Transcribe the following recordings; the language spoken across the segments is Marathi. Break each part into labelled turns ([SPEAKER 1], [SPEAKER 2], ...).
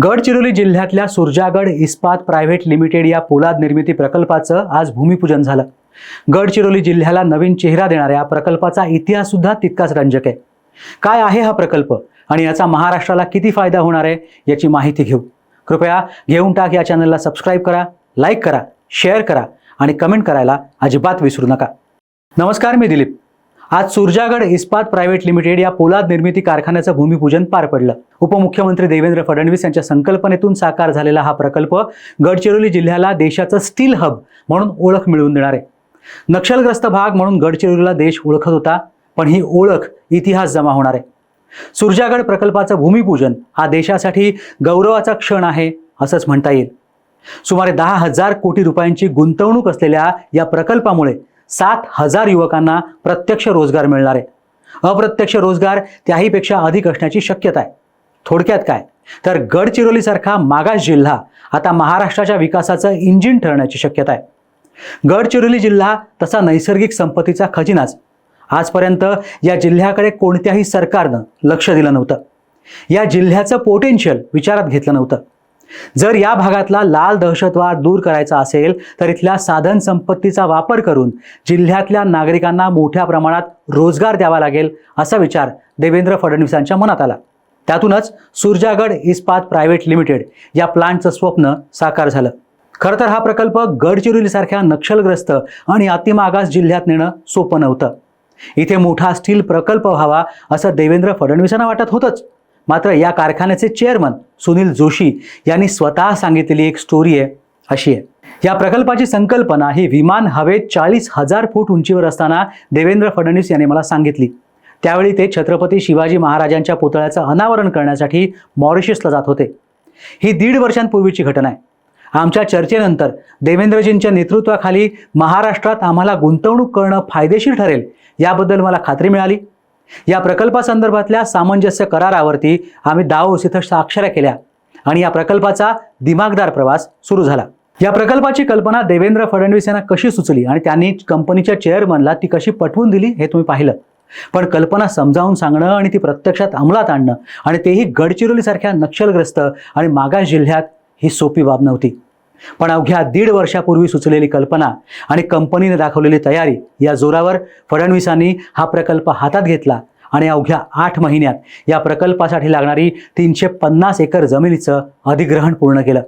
[SPEAKER 1] गडचिरोली जिल्ह्यातल्या सुरजागड इस्पात प्रायव्हेट लिमिटेड या पोलाद निर्मिती प्रकल्पाचं आज भूमिपूजन झालं. गडचिरोली जिल्ह्याला नवीन चेहरा देणाऱ्या प्रकल्पाचा इतिहास सुद्धा तितकाच रंजक आहे. काय आहे हा प्रकल्प आणि याचा महाराष्ट्राला किती फायदा होणार आहे याची माहिती घेऊ. कृपया घेऊन टाक या चॅनलला सबस्क्राईब करा लाईक करा शेअर करा आणि कमेंट करायला अजिबात विसरू नका. नमस्कार मी दिलीप. आज सुरजागड इस्पात प्रायव्हेट लिमिटेड या पोलाद निर्मिती कारखान्याचं भूमिपूजन पार पडलं. उपमुख्यमंत्री देवेंद्र फडणवीस यांच्या संकल्पनेतून साकार झालेला हा प्रकल्प गडचिरोली जिल्ह्याला देशाचं स्टील हब म्हणून ओळख मिळवून देणार आहे. नक्षलग्रस्त भाग म्हणून गडचिरोलीला देश ओळखत होता पण ही ओळख इतिहास जमा होणार आहे. सुरजागड प्रकल्पाचं भूमिपूजन हा देशासाठी गौरवाचा क्षण आहे असंच म्हणता येईल. सुमारे दहा हजार कोटी रुपयांची गुंतवणूक असलेल्या या प्रकल्पामुळे सात हजार युवकांना प्रत्यक्ष रोजगार मिळणार आहे. अप्रत्यक्ष रोजगार त्याहीपेक्षा अधिक असण्याची शक्यता आहे. थोडक्यात काय? तर गडचिरोलीसारखा मागास जिल्हा आता महाराष्ट्राच्या विकासाचं इंजिन ठरण्याची शक्यता आहे. गडचिरोली जिल्हा तसा नैसर्गिक संपत्तीचा खजिनाच. आजपर्यंत या जिल्ह्याकडे कोणत्याही सरकारनं लक्ष दिलं नव्हतं. या जिल्ह्याचं पोटेन्शियल विचारात घेतलं नव्हतं. जर या भागातला लाल दहशतवाद दूर करायचा असेल तर इथल्या साधन संपत्तीचा वापर करून जिल्ह्यातल्या नागरिकांना मोठ्या प्रमाणात रोजगार द्यावा लागेल असा विचार देवेंद्र फडणवीसांच्या मनात आला. त्यातूनच सुरजागड इस्पात प्रायव्हेट लिमिटेड या प्लांटचं स्वप्न साकार झालं. खरं तर हा प्रकल्प गडचिरोलीसारख्या नक्षलग्रस्त आणि अतिमागास जिल्ह्यात नेणं सोपं नव्हतं. इथे मोठा स्टील प्रकल्प व्हावा असं देवेंद्र फडणवीसांना वाटत होतंच. मात्र या कारखान्याचे चेअरमन सुनील जोशी यांनी स्वतः सांगितलेली एक स्टोरी आहे अशी आहे. या प्रकल्पाची संकल्पना ही विमान हवेत चाळीस हजार फूट उंचीवर असताना देवेंद्र फडणवीस यांनी मला सांगितली. त्यावेळी ते छत्रपती शिवाजी महाराजांच्या पुतळ्याचं अनावरण करण्यासाठी मॉरिशसला जात होते. ही दीड वर्षांपूर्वीची घटना आहे. आमच्या चर्चेनंतर देवेंद्रजींच्या नेतृत्वाखाली महाराष्ट्रात आम्हाला गुंतवणूक करणं फायदेशीर ठरेल याबद्दल मला खात्री मिळाली. या प्रकल्पासंदर्भातल्या सामंजस्य करारावरती आम्ही दाओस इथं स्वाक्षऱ्या केल्या आणि या प्रकल्पाचा दिमागदार प्रवास सुरू झाला. या प्रकल्पाची कल्पना देवेंद्र फडणवीस यांना कशी सुचली आणि त्यांनी कंपनीच्या चेअरमनला ती कशी पटवून दिली हे तुम्ही पाहिलं. पण कल्पना समजावून सांगणं आणि ती प्रत्यक्षात अंमलात आणणं आणि तेही गडचिरोलीसारख्या नक्षलग्रस्त आणि मागास जिल्ह्यात ही सोपी बाब नव्हती. पण अवघ्या दीड वर्षापूर्वी सुचलेली कल्पना आणि कंपनीने दाखवलेली तयारी या जोरावर फडणवीसांनी हा प्रकल्प हातात घेतला आणि अवघ्या आठ महिन्यात या प्रकल्पासाठी लागणारी तीनशे पन्नास एकर जमिनीचं अधिग्रहण पूर्ण केलं.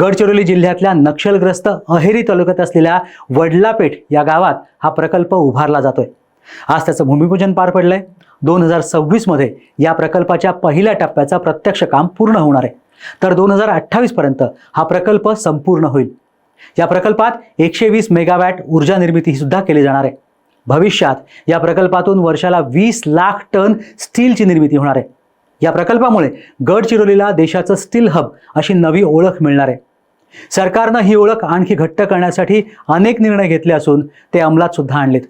[SPEAKER 1] गडचिरोली जिल्ह्यातल्या नक्षलग्रस्त अहेरी तालुक्यात असलेल्या वडलापेठ या गावात हा प्रकल्प उभारला जातोय. आज त्याचं भूमिपूजन पार पडलंय. दोन हजार सव्वीसमध्ये या प्रकल्पाच्या पहिल्या टप्प्याचं प्रत्यक्ष काम पूर्ण होणार आहे. तर दोन हजार अठ्ठावीसपर्यंत हा प्रकल्प संपूर्ण होईल. या प्रकल्पात एकशे वीस मेगावॅट ऊर्जा निर्मिती सुद्धा केली जाणार आहे. भविष्यात या प्रकल्पातून वर्षाला वीस लाख टन स्टीलची निर्मिती होणार आहे. या प्रकल्पामुळे गडचिरोलीला देशाचं स्टील हब अशी नवी ओळख मिळणार आहे. सरकारनं ही ओळख आणखी घट्ट करण्यासाठी अनेक निर्णय घेतले असून ते अंमलात सुद्धा आणलेत.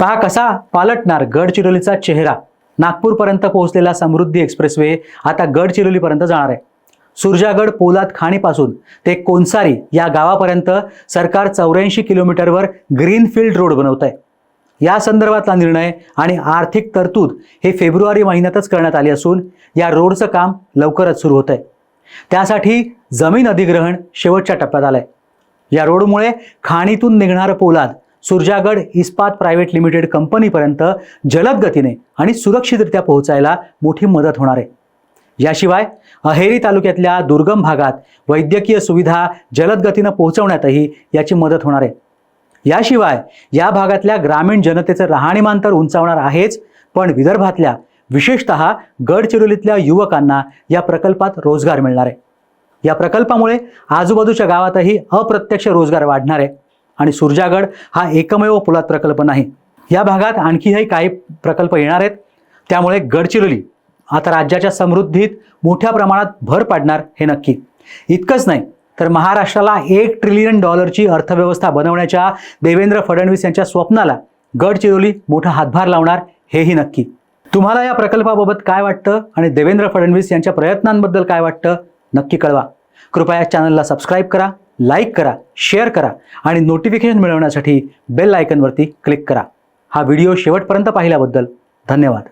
[SPEAKER 1] पहा कसा पालटणार गडचिरोलीचा चेहरा. नागपूरपर्यंत पोहोचलेला समृद्धी एक्सप्रेसवे आता गडचिरोलीपर्यंत जाणार आहे. सुरजागड पोलाद खाणीपासून ते कोनसारी या गावापर्यंत सरकार चौऱ्याऐंशी किलोमीटरवर ग्रीनफील्ड रोड बनवत आहे या संदर्भातला निर्णय आणि आर्थिक तरतूद हे फेब्रुवारी महिन्यातच करण्यात आली असून या रोडचं काम लवकरच सुरू होत आहे त्यासाठी जमीन अधिग्रहण शेवटच्या टप्प्यात आलंय. या रोडमुळे खाणीतून निघणारं पोलाद सुरजागड इस्पात प्रायव्हेट लिमिटेड कंपनीपर्यंत जलद गतीने आणि सुरक्षितरित्या पोहोचायला मोठी मदत होणार आहे. याशिवाय अहेरी तालुक्यातल्या दुर्गम भागात वैद्यकीय सुविधा जलद गतीनं पोहोचवण्यातही याची मदत होणार आहे. याशिवाय या भागातल्या ग्रामीण जनतेचं राहणीमान तर उंचावणार आहेच पण विदर्भातल्या विशेषतः गडचिरोलीतल्या युवकांना या प्रकल्पात रोजगार मिळणार आहे. या प्रकल्पामुळे आजूबाजूच्या गावातही अप्रत्यक्ष रोजगार वाढणार आहे आणि सुरजागड हा एकमेव पोलाद प्रकल्प नाही. या भागात आणखीही काही प्रकल्प येणार आहेत. त्यामुळे गडचिरोली आता राज्याच्या समृद्धीत मोठ्या प्रमाणात भर पाडणार हे नक्की. इतकंच नाही तर महाराष्ट्राला एक ट्रिलियन डॉलरची अर्थव्यवस्था बनवण्याच्या देवेंद्र फडणवीस यांच्या स्वप्नाला गडचिरोली मोठा हातभार लावणार हेही नक्की. तुम्हाला या प्रकल्पाबाबत काय वाटतं आणि देवेंद्र फडणवीस यांच्या प्रयत्नांबद्दल काय वाटतं नक्की कळवा. कृपया चॅनलला सबस्क्राईब करा लाईक करा शेअर करा आणि नोटिफिकेशन मिळवण्यासाठी बेल आयकनवरती क्लिक करा. हा व्हिडिओ शेवटपर्यंत पाहिल्याबद्दल धन्यवाद.